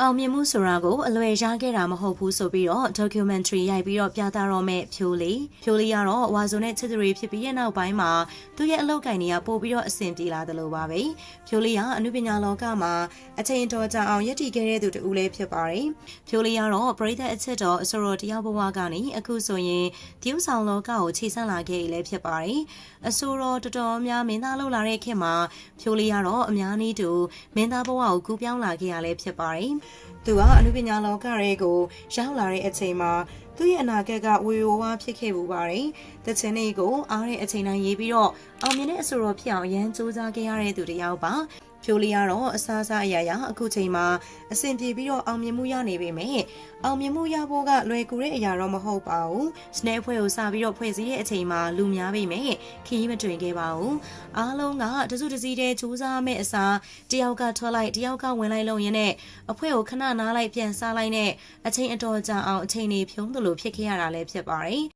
အောင်မြင်မှုဆိုတာကိုအလွယ်ရခဲ့တာမဟုတ်ဘူးဆိုပြီးတော့ documentary ရိုက်ပြီးတော့ပြသတော့မဲ့ဖြိုးလေးဖြိုးလေးကတော့ဝါဆိုနဲ့ချစ်သူတွေဖြစ်ပြီးရဲ့နောက်ပိုင်းမှာသူ့ရဲ့အလုပ်ကိုင်တွေကပို့ပြီးတော့အဆင်ပြေလာတယ်လို့ပါပဲဖြိုးလေးကအနုပညာလောကမှာအချိန်တော်ကြာအောင်ရည်တည်ခဲ့တဲ့သူတူလည်းဖြစ်ပါတယ်ဖြိုးလေးကတော့ပရိသတ်အချစ်တော်အစောတော်တယောက်ဘဝကနေအခုဆိုရင်တရုတ်ဆောင်လောကကိုခြေဆန့်လာခဲ့ရလည်းဖြစ်ပါတယ်အဆိုတော်တော်တော်များမင်းသားလောက်လာတဲ့ခေတ်မှာဖြိုးလေးကတော့အများနည်းတူမင်းသားဘဝကိုကူးပြောင်းလာခဲ့ရလည်းဖြစ်ပါတယ်သူကအနုပညာလောကတွေကိုရောက်လာတဲ့အချိန်မှာ သူ့ရဲ့အနာဂတ်ကဝေဝဝါဖြစ်ခဲ့ပူပါတယ်။တချင်လေးကိုအားတဲ့အချိန်တိုင်းရေးပြီးတော့အောင်မြင်တဲ့အဆိုတော်ဖြစ်အောင်ရန်စူးစမ်းခဲ့ရတဲ့သူတစ်ယောက်ပါ။ဖြိုးလေးကတော့အစားအစာအရာရာအခုချိန်မှာအဆင်ပြေပြီးတော့အောင်မြင်မှုရနေပေမဲ့အောင်မြင်မှုရဖို့ကလွယ်ကူတဲ့အရာတော့မဟုတ်ပါဘူး။ Snap ဖွဲ့ကိုစပြီးတော့ဖွဲ့စည်းတဲ့အချိန်မှာလူများပေမဲ့ခရီးမတွင်ခဲ့ပါဘူး။အားလုံးကတစုတစည်းတည်းစူးစမ်းမဲ့အစားတယောက်ကထွက်လိုက်တယောက်ကဝင်လိုက်လို့ရင်းနဲ့အဖွဲကိုခဏနားလိုက်ပြန်စားလိုက်နဲ့အချိန်အတော်ကြာအောင်အချိန်နေဖြုံးသလိုဖြစ်ခဲ့ရတာလည်းဖြစ်ပါတယ်။